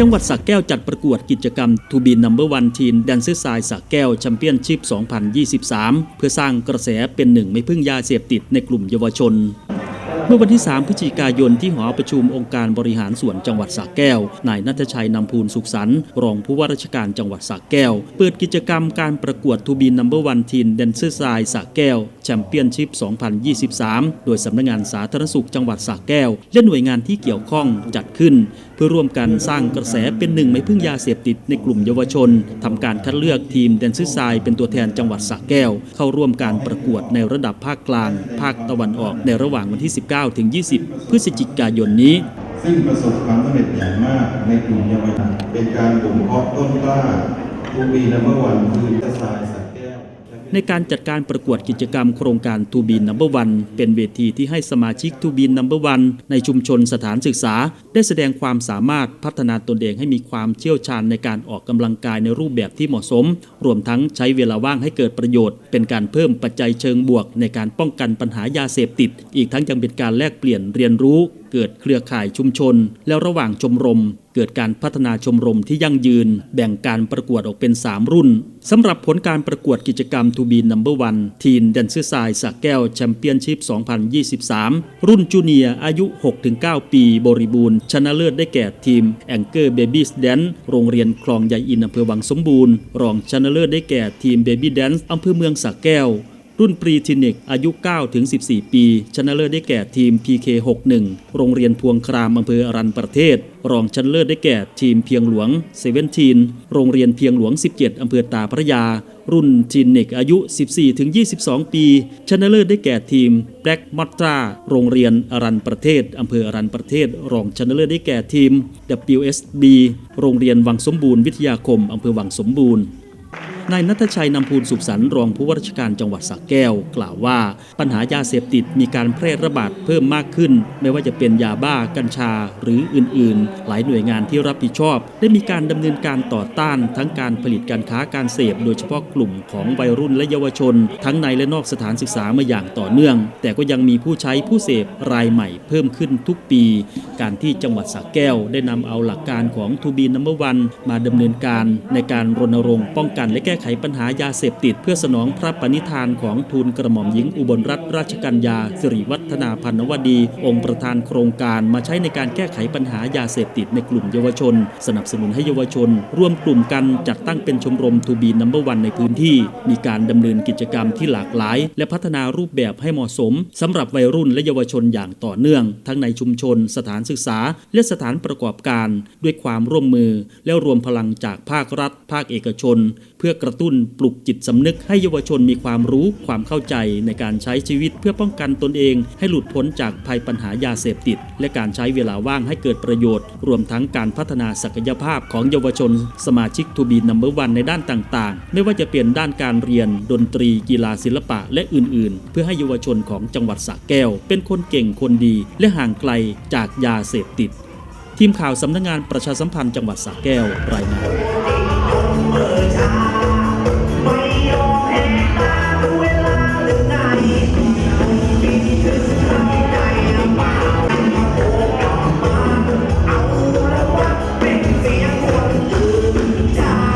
จังหวัดสระแก้วจัดประกวดกิจกรรม To Be Number One Teen Dancer Side สระแก้วแชมเปี้ยนชิพ 2023 เพื่อสร้างกระแสเป็นหนึ่งไม่พึ่งยาเสพติดในกลุ่มเยาวชนเมื่อวันที่ 3 พฤศจิกายนที่หอประชุมองค์การบริหารส่วนจังหวัดสระแก้ว นายนัทชัยนำพูนสุขสันต์รองผู้ว่าราชการจังหวัดสระแก้ว เปิดกิจกรรมการประกวดทูบีนัมเบอร์วันทีนเดนเซอร์ไซสระแก้ว แชมเปี้ยนชิพ 2023 โดยสำนักงานสาธารณสุขจังหวัดสระแก้ว และหน่วยงานที่เกี่ยวข้องจัดขึ้น พื่อร่วมกันสร้างกระแสเป็นหนึ่งไม่พึ่งยาเสพติดในกลุ่มเยาวชนทำการคัดเลือกทีมแดนซิสไซเป็นตัวแทนจังหวัดสระแก้ว เข้าร่วมการประกวดในระดับภาคกลาง ภาคตะวันออกในระหว่างวันที่ 19 ถึง 20 พฤศจิกายนนี้ ซึ่งประสบความสำเร็จอย่างมากในกลุ่มเยาวชนเป็นการบ่มเพาะต้นกล้าทูบีนัมเบอร์วันคือตะสายสัก ในการจัดการประกวดกิจกรรมโครงการทูบีนัมเบอร์วันเป็นเวทีที่ให้สมาชิกทูบีนัมเบอร์วันในชุมชนสถานศึกษา ได้แสดงความสามารถพัฒนาตนเองให้มีความเชี่ยวชาญในการออกกำลังกายในรูปแบบที่เหมาะสม รวมทั้งใช้เวลาว่างให้เกิดประโยชน์ เป็นการเพิ่มปัจจัยเชิงบวก ในการป้องกันปัญหายาเสพติด อีกทั้งยังเป็นการแลกเปลี่ยนเรียนรู้ เกิดเครือข่ายชุมชน แล้วระหว่างชมรม เกิดการพัฒนาชมรมที่ยั่งยืน แบ่งการประกวดออกเป็น 3 รุ่นสำหรับผลการประกวดกิจกรรม To Be Number One Teen Dancer Side สักแก้วแชมเปี้ยนชิพ 2023 รุ่นจูเนียร์อายุ 6-9 ปีบริบูรณ์ ชนะเลิศได้แก่ทีม Anchor Babies Dance โรงเรียนคลองใหญ่อินอำเภอวังสมบูรณ์ รองชนะเลิศได้แก่ทีม Baby Dance อำเภอเมืองสักแก้ว รุ่นปรีทินิกอายุ 9-14 ปี ชนะเลิศได้แก่ทีม PK61 โรงเรียนพวงครามอำเภออรันประเทศ รองชนะเลิศได้แก่ทีมเพียงหลวงเซเว่นทีนโรงเรียนเพียงหลวง 17 อำเภอตาพระยา รุ่นทีนเนกอายุ 14-22 ปี ชนะเลิศได้แก่ทีมแบล็กมอตตราโรงเรียนอรันประเทศอำเภออรันประเทศ รองชนะเลิศได้แก่ทีม WSB โรงเรียนวังสมบูรณ์วิทยาคมอำเภอวังสมบูรณ์ นายนัทชัยนำพูนสุขสันต์รองผู้ว่าราชการจังหวัดสระแก้ว กล่าวว่า ปัญหายาเสพติดมีการแพร่ระบาดเพิ่มมากขึ้น ไม่ว่าจะเป็นยาบ้ากัญชาหรืออื่น ๆ หลายหน่วยงานที่รับผิดชอบ ได้มีการดำเนินการต่อต้าน ทั้งการผลิตการค้าการเสพ โดยเฉพาะกลุ่มของวัยรุ่นและเยาวชน ทั้งในและนอกสถานศึกษามาอย่างต่อเนื่อง แต่ก็ยังมีผู้ใช้ผู้เสพรายใหม่เพิ่มขึ้นทุกปี การที่จังหวัดสระแก้ว ได้นำเอาหลักการของทูบีนัมเบอร์วันมาดำเนินการในการรณรงค์ป้องกันและแก้ก้ไขปัญหายาเสพติดเพื่อสนองพระปณิธานของทูลกระหม่อมหญิงอุบลรัตนราชกัญญาสิริวัฒนาพันวดี องค์ประธานโครงการมาใช้ในการแก้ไขปัญหายาเสพติดในกลุ่มเยาวชน สนับสนุนให้เยาวชน ร่วมกลุ่มกันจัดตั้งเป็นชมรมทูบีนัมเบอร์วันในพื้นที่ มีการดำเนินกิจกรรมที่หลากหลาย และพัฒนารูปแบบให้เหมาะสมสำหรับวัยรุ่นและเยาวชนอย่างต่อเนื่อง ทั้งในชุมชน สถานศึกษา และสถานประกอบการ ด้วยความร่วมมือ และรวมพลังจากภาครัฐ ภาคเอกชน เพื่อกระตุ้นปลุกจิตสำนึกให้เยาวชนมีความรู้ความเข้าใจในการใช้ชีวิตเพื่อป้องกันตนเอง ให้หลุดพ้นจากภัยปัญหายาเสพติด และการใช้เวลาว่างให้เกิดประโยชน์ รวมทั้งการพัฒนาศักยภาพของเยาวชน สมาชิกทูบีนัมเบอร์วันในด้านต่างๆ ไม่ว่าจะเป็นด้านการเรียน ดนตรี กีฬาศิลปะและอื่น ๆ เพื่อให้เยาวชนของจังหวัดสระแก้ว เป็นคนเก่งคนดี และห่างไกลจากยาเสพติด ทีมข่าวสำนักงานประชาสัมพันธ์จังหวัดสระแก้วรายงาน